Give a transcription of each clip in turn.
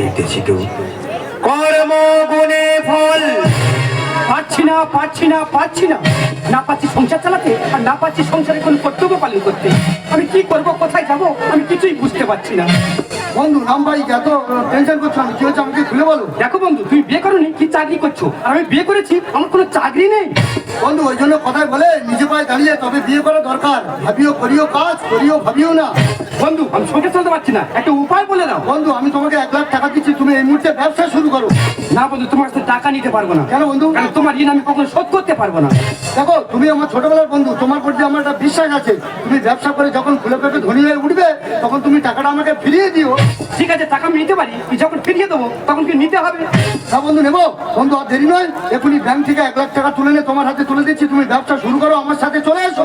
দেখতেছি তো কর্ম গুণে ফল। পাচ্ছি না পাচ্ছি না পাচ্ছি না। না পাচ্ছি সংসার চালাতে আর না পাচ্ছি সংসারে কোনো কর্তব্য পালন করতে। আমি কি করব, কোথায় যাব, আমি কিছুই বুঝতে পারছি না। বন্ধু নাম্বারিক এত টেনশন করছ আমি কি হচ্ছে আমাকে খুলে বলো। দেখো বন্ধু তুমি বিয়ে করনি? কি চাকরি করছ? আর আমি বিয়ে করেছি আমার কোনো চাকরি নেই। বন্ধু ওই জন্য কথায় বলে নিজে পায়ে দাঁড়িয়ে তবে বিয়ে করা দরকার। ভাবিও করিও কাজ করিও ভাবিও না। বন্ধু আমি সংসার চালাতে পারছি না। একটা উপায় বলে দাও। বন্ধু আমি তোমাকে এক লাখ টাকা দিচ্ছি তুমি এই মুহূর্তে ব্যবসা শুরু করো। না বন্ধু তোমার কাছে টাকা নিতে পারব না। কেন বন্ধু? কারণ তোমার ঋণ আমি কখনো শোধ করতে পারব না। দেখো তুমি আমার ছোটবেলার বন্ধু তোমার প্রতি আমার একটা বিশ্বাস আছে। তুমি ব্যবসা করে যখন খুলে পেপে ধনী হয়ে উঠবে তখন তুমি টাকাটা আমাকে ফিরিয়ে দিও। ঠিক আছে, টাকা আমি নিতে পারি। যখন ফিরিয়ে দেবো, তখন কি নিতে হবে? না বন্ধু, নেব। বন্ধু, আর দেরি নয়। এখনই ব্যাংক থেকে এক লাখ টাকা তুলে নে, তোমার হাতে তুলে দিচ্ছি। তুমি ব্যবসা শুরু করো, আমার সাথে চলে এসো।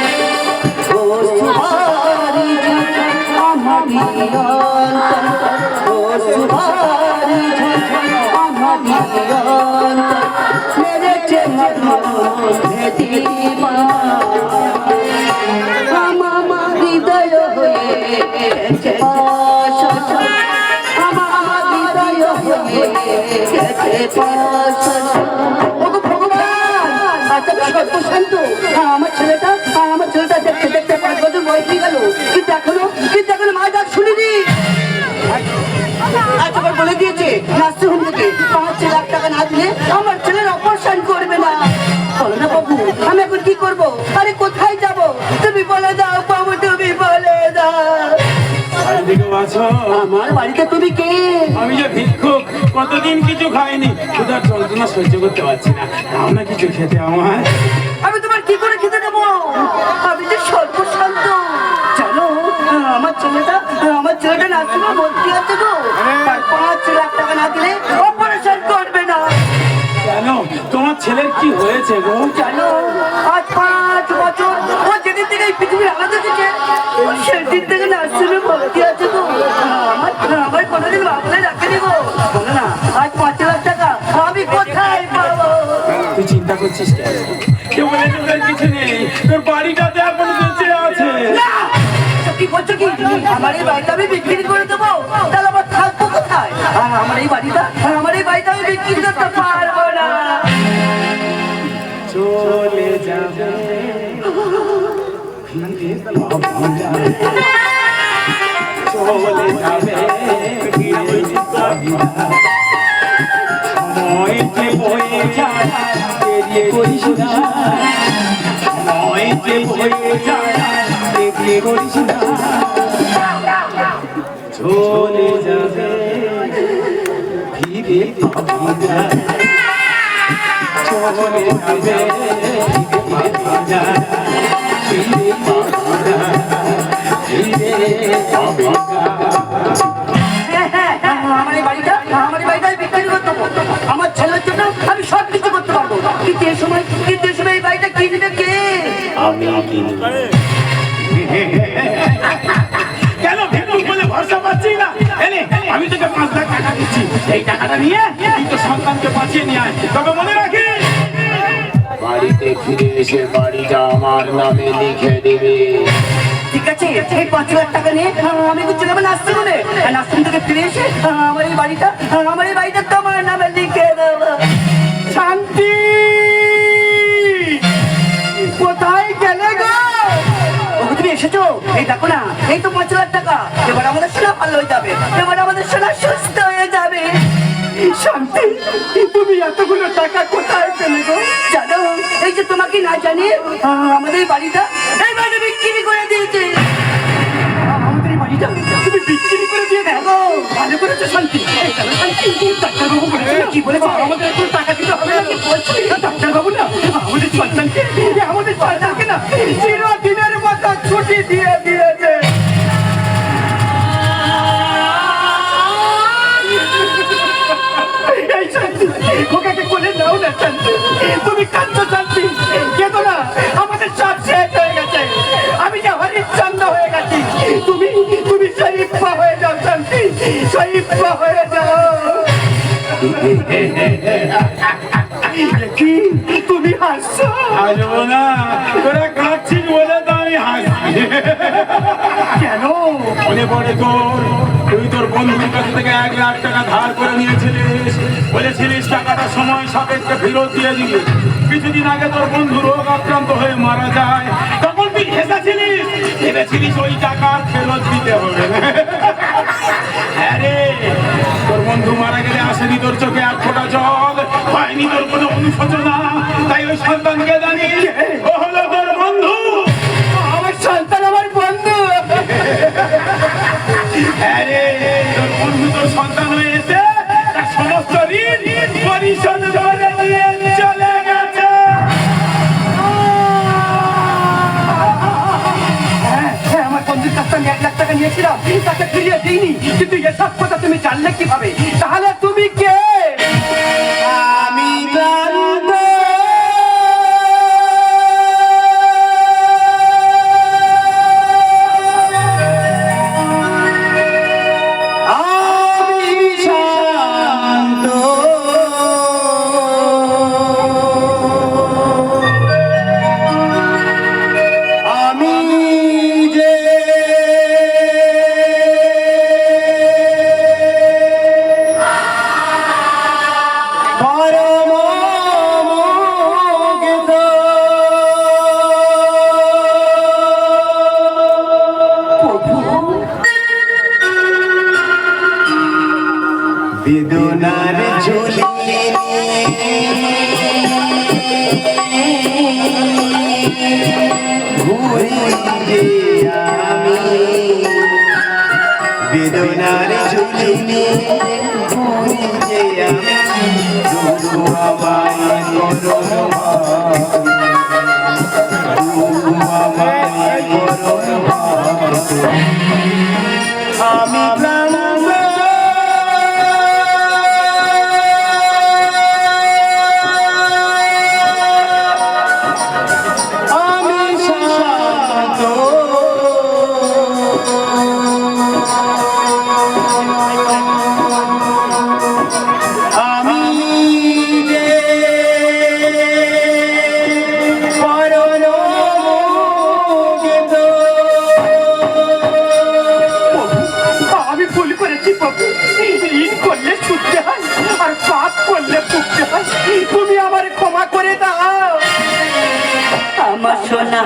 গেছে। পাশ আমার হৃদয় হয়ে গেছে। পাশ ওগো ভগবান আচ্ছা সর্বশান্ত আমার ছেলেটা আমার ছেলেটা দেখতে দেখতে পাঁচ বছর বয়স হয়ে গেল। কিন্তু এখনও কিন্তু এখনও মা ডাক শুনিনি। আজ আবার বলে দিয়েছে থেকে পাঁচ লাখ টাকা না দিলে আমার ছেলের অপারেশন করবে না। বলো না বাবু আমি এখন কি করব? আরে কোথায় যাব? তুমি বলে দাও। আমার বাড়িতে তুমি কে? আমি যে ভিক্ষুক কতদিন কিছু খাইনি। ক্ষুধার যন্ত্রণা সহ্য করতে পারছি না। দাও না কিছু খেতে আমার। আমি তোমার কি করে খেতে দেবো? আমি যে সর্বশান্ত। জানো আমার ছেলেটা আমার ছেলেটা নার্সিংহোমে ভর্তি আছে গো? পাঁচ লাখ টাকা না দিলে অপারেশন করবে না। কেন তোমার ছেলের কি হয়েছে গো? জানো আজ যেদিন থেকে এই পৃথিবীর আলাদা থেকে সেদিন থেকে নার্সিংহোমে ভর্তি আছে গো আমার আমার কোনোদিন ভাবলে রাখেনি গো। বলো না আজ পাঁচ লাখ টাকা আমি কোথায় পাবো? তুই চিন্তা করছিস কেন? কেউ বলে তোদের কিছু নেই। তোর বাড়িটাতে এখন বেঁচে আছে। না! কি বলছো কি? আমার এই বাড়িটা আমি বিক্রি করে দেবো? তাহলে আমার থাকব কোথায়? আর আমার এই বাড়িটা আর আমার এই বাড়িটা আমি বিক্রি করতে পারব না। চলে যাবে। চলে যাবে ফিরে পাবি না। চলে যাবে ফিরে পাবি না এই টাকাটা নিয়ে তুই তো সন্তানকে বাঁচিয়ে নিয়ে আয়। তবে মনে রাখিস। বাড়িতে ফিরে এসে বাড়িটা আমার নামে লিখে দেবে। ঠিক আছে এই পাঁচ লাখ টাকা নিয়ে আমি চলে নার্সিং হোমে আর থেকে ফিরে এসে আমার এই বাড়িটা আমার এই বাড়িটা তোমার নামে লিখে দেবো। শান্তি! কোথায় গেলে গো? তুমি এসেছ? এই দেখো না এই তো পাঁচ লাখ টাকা। শান্তি। তুমি এতগুলো টাকা কোথায় পেলে গো? জানো এই যে তোমাকে না জানি আমাদের বাড়িটা এই বাড়ি বিক্রি করে দিয়েছে। আমাদের বাড়িটা তুমি বিক্রি করে দিয়ে দেখো ভালো করেছ শান্তি। ডাক্তারবাবু বলেছিল কি বলেছে? আমাদের একটু টাকা দিতে হবে না। ডাক্তারবাবু না আমাদের সন্তানকে আমাদের সন্তানকে না চিরদিনের মতো ছুটি দিয়ে দিয়েছে ওকে কোলে নাও না শান্তি তুমি কাঁদছো শান্তি কেঁদো না আমাদের সব শেষ হয়ে গেছে। আমি যে হরিশ্চন্দ্র হয়ে গেছি। তুমি তুমি শরীফা হয়ে যাও শান্তি শরীফা হয়ে যাও। কি? তুমি হাসছো? আসব না তোরা কাঁদছিস বলে তো আমি হাসছি। কেন? মনে পড়ে তোর। তুই তোর বন্ধুর কাছ থেকে এক লাখ টাকা ধার করে নিয়েছিলিস। বলেছিলিস, টাকাটা সময় সাপেক্ষে ফেরত দিয়ে দিবি। কিছুদিন আগে তোর বন্ধু রোগ আক্রান্ত হয়ে মারা যায়। তখন তুই হেসেছিলিস ভেবেছিলিস ওই টাকা ফেরত দিতে হবে। না হ্যাঁ তোর বন্ধু মারা গেলে আসেনি তোর চোখে এক ফোঁটা জল। হয়নি তোর কোনো অনুশোচনা। তাই ওই সন্তানকে নিয়েছিলাম তাকে ফিরিয়ে দিইনি। কিন্তু এসব কথা তুমি জানলে কীভাবে? তাহলে তুমি বেদনার ঝুলি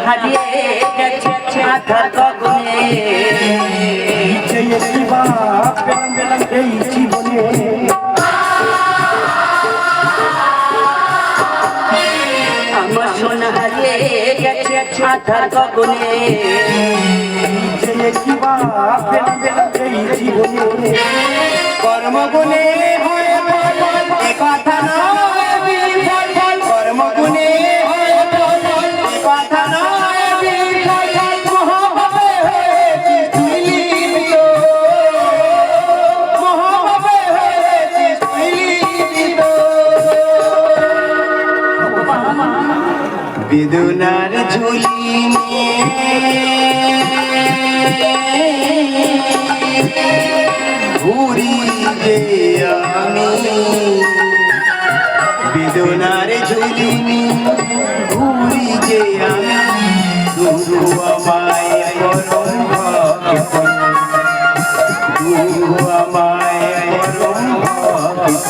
হারিয়ে গেছে আধার গগনে এই জীবনে। আমার সোনা হারিয়ে গেছে আধার গগনে কর্মগুণে কথা নয়। বেদনার ঝুলি ঘুরি যে আমি। বেদনার ঝুলি ঘুরি যে আমি। দুঃখ আমায় পরম ভক্ত। আমায় পরম ভক্ত।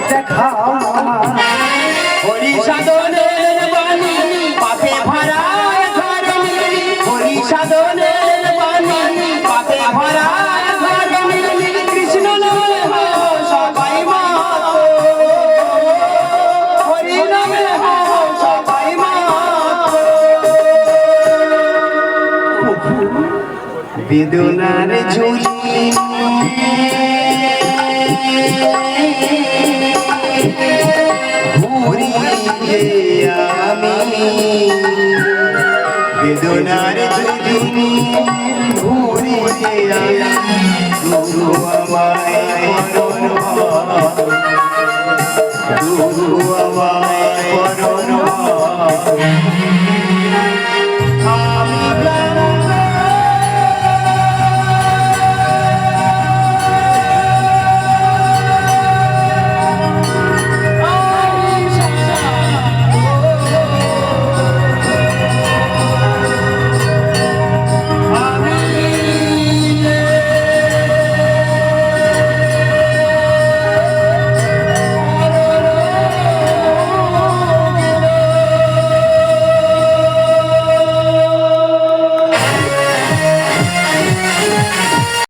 বেদনার ঝুলি। আমি বেদনার ঝুলি। ঘুরিয়ে আমায় গুরু আমায় আমি